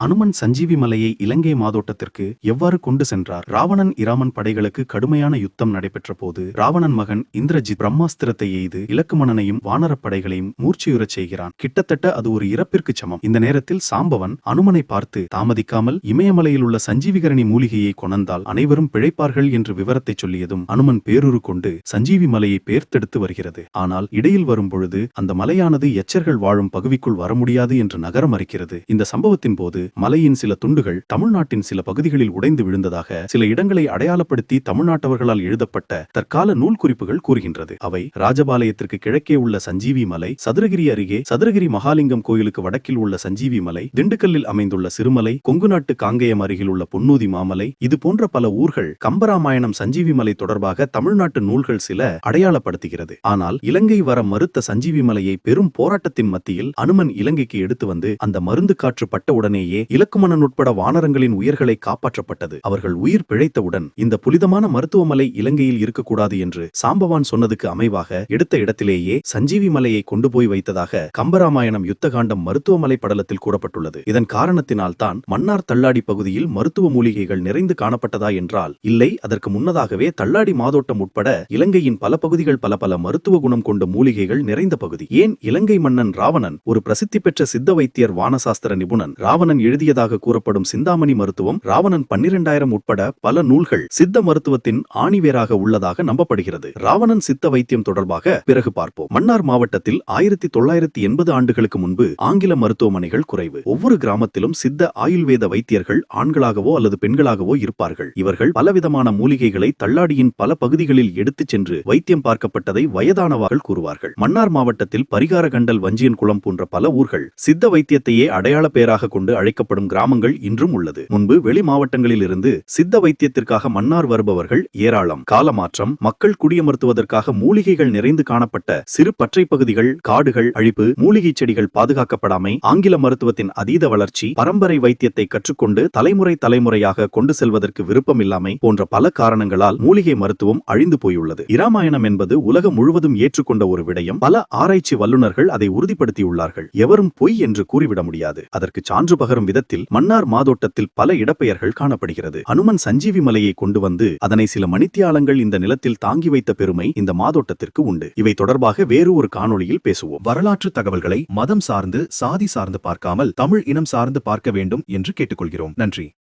அனுமன் சஞ்சீவி மலையை இலங்கை மாதோட்டத்திற்கு எவ்வாறு கொண்டு சென்றார்? ராவணன் இராமன் படைகளுக்கு கடுமையான யுத்தம் நடைபெற்ற போது ராவணன் மகன் இந்திரஜித் பிரம்மாஸ்திரத்தை எய்து இலக்குமணனையும் வானரப் படைகளையும் மூர்ச்சியுறச் செய்கிறான். கிட்டத்தட்ட அது ஒரு இறப்பிற்கு சமம். இந்த நேரத்தில் சாம்பவன் அனுமனை பார்த்து தாமதிக்காமல் இமயமலையில் உள்ள சஞ்சீவிகரணி மூலிகையை கொணந்தால் அனைவரும் பிழைப்பார்கள் என்று விவரத்தை சொல்லியதும் அனுமன் பேருரு கொண்டு சஞ்சீவி மலையை பேர்த்தெடுத்து வருகிறது. ஆனால் இடையில் வரும்பொழுது அந்த மலையானது எச்சர்கள் வாழும் பகுதிக்குள் வர முடியாது என்று நகரம் அறிக்கிறது இந்த சம்பவத்தின் போது மலையின் சில துண்டுகள் தமிழ்நாட்டின் சில பகுதிகளில் உடைந்து விழுந்ததாக சில இடங்களை அடையாளப்படுத்தி தமிழ்நாட்டவர்களால் எழுதப்பட்ட தற்கால நூல் குறிப்புகள் கூறுகின்றது. அவை ராஜபாளையத்திற்கு கிழக்கே உள்ள சஞ்சீவி மலை சதுரகிரி அருகே சதுரகிரி மகாலிங்கம் கோயிலுக்கு வடக்கில் உள்ள சஞ்சீவி மலை திண்டுக்கல்லில் அமைந்துள்ள சிறுமலை கொங்கு நாட்டு காங்கேயம் அருகில் உள்ள பொன்னூதி மாமலை இது போன்ற பல ஊர்கள் கம்பராமாயணம் சஞ்சீவி மலை தொடர்பாக தமிழ்நாட்டு நூல்கள் சில அடையாளப்படுத்துகிறது. ஆனால் இலங்கை வர மறுத்த சஞ்சீவி மலையை பெரும் போராட்டத்தின் மத்தியில் அனுமன் இலங்கைக்கு எடுத்து வந்து அந்த மருந்து காற்று பட்டவுடனேயே உடனேயே இலக்குமணன் உட்பட வானரங்களின் உயிர்களை காப்பாற்றப்பட்டது. அவர்கள் உயிர் பிழைத்தவுடன் இந்த புனிதமான மருத்துவமலை இலங்கையில் இருக்கக்கூடாது என்று சாம்பவான் சொன்னதுக்கு அமைவாக எடுத்த இடத்திலேயே சஞ்சீவி மலையை கொண்டு போய் வைத்ததாக கம்பராமாயணம் யுத்தகாண்டம் மருத்துவமலை படலத்தில் கூறப்பட்டுள்ளது. இதன் காரணத்தினால் தான் மன்னார் தள்ளாடி பகுதியில் மருத்துவ மூலிகைகள் நிறைந்து காணப்பட்டதா என்றால் இல்லை. அதற்கு முன்னதாகவே தள்ளாடி மாதோட்டம் உட்பட இலங்கையின் பல பகுதிகள் பல பல மருத்துவ குணம் கொண்ட மூலிகைகள் நிறைந்த பகுதி. ஏன் இலங்கை மன்னன் ராவணன் ஒரு பிரசித்தி பெற்ற சித்த வைத்தியர் வானசாஸ்திர நிபுணன் ராவணன் எழுதியதாக கூறப்படும் சிந்தாமணி மருத்துவம் ராவணன் பன்னிரெண்டாயிரம் உட்பட பல நூல்கள் சித்த மருத்துவத்தின் ஆணிவேராக உள்ளதாக நம்பப்படுகிறது. ராவணன் சித்த வைத்தியம் தொடர்பாக பிறகு பார்ப்போம். மன்னார் மாவட்டத்தில் ஆயிரத்தி தொள்ளாயிரத்தி எண்பது ஆண்டுகளுக்கு முன்பு ஆங்கில மருத்துவமனைகள் குறைவு. ஒவ்வொரு கிராமத்திலும் சித்த ஆயுர்வேத வைத்தியர்கள் ஆண்களாகவோ அல்லது பெண்களாகவோ இருப்பார்கள். இவர்கள் பலவிதமான மூலிகைகளை தள்ளாடியின் பல பகுதிகளில் எடுத்துச் சென்று வைத்தியம் பார்க்கப்பட்டதை வயதானவர்கள் கூறுவார்கள். மன்னார் மாவட்டத்தில் பரிகார கண்டல் வஞ்சியன் குளம் போன்ற பல ஊர்கள் சித்த வைத்தியத்தையே அடையாள பெயராக கொண்டு அழைக்கப்படும் கிராமங்கள் இன்றும் உள்ளது. முன்பு வெளி மாவட்டங்களில் இருந்து சித்த வைத்தியத்திற்காக மன்னார் வருபவர்கள் ஏராளம். காலமாற்றம் மக்கள் குடியமர்த்துவதற்காக மூலிகைகள் நிறைந்து காணப்பட்ட சிறு பற்றை பகுதிகள் காடுகள் அழிப்பு மூலிகை செடிகள் பாதுகாக்கப்படாமை ஆங்கில மருத்துவத்தின் அதீத வளர்ச்சி பரம்பரை வைத்தியத்தை கற்றுக்கொண்டு தலைமுறை தலைமுறையாக கொண்டு செல்வதற்கு விருப்பமில்லாமை போன்ற பல காரணங்களால் மூலிகை மருத்துவம் அழிந்து போயுள்ளது. இராமாயணம் என்பது உலகம் முழுவதும் ஏற்றுக்கொண்ட ஒரு விடயம். பல ஆராய்ச்சி வல்லுநர்கள் அதை உறுதிப்படுத்தியுள்ளார்கள். எவரும் பொய் என்று கூறிவிட முடியாது. அதற்கு சான்று பகரும் விதத்தில் மன்னார் மாதோட்டத்தில் பல இடப்பெயர்கள் காணப்படுகிறது. அனுமன் சஞ்சீவி மலையை கொண்டு வந்து அதனை சில மணித்தியாலங்கள் இந்த நிலத்தில் தாங்கி வைத்த பெருமை இந்த மாதோட்டத்திற்கு உண்டு. இவை தொடர்பாக வேறு ஒரு காணொளியில் பேசுவோம். வரலாற்று தகவல்களை மதம் சார்ந்து சாதி சார்ந்து பார்க்காமல் தமிழ் இனம் சார்ந்து பார்க்க வேண்டும் என்று கேட்டுக்கொள்கிறோம். நன்றி.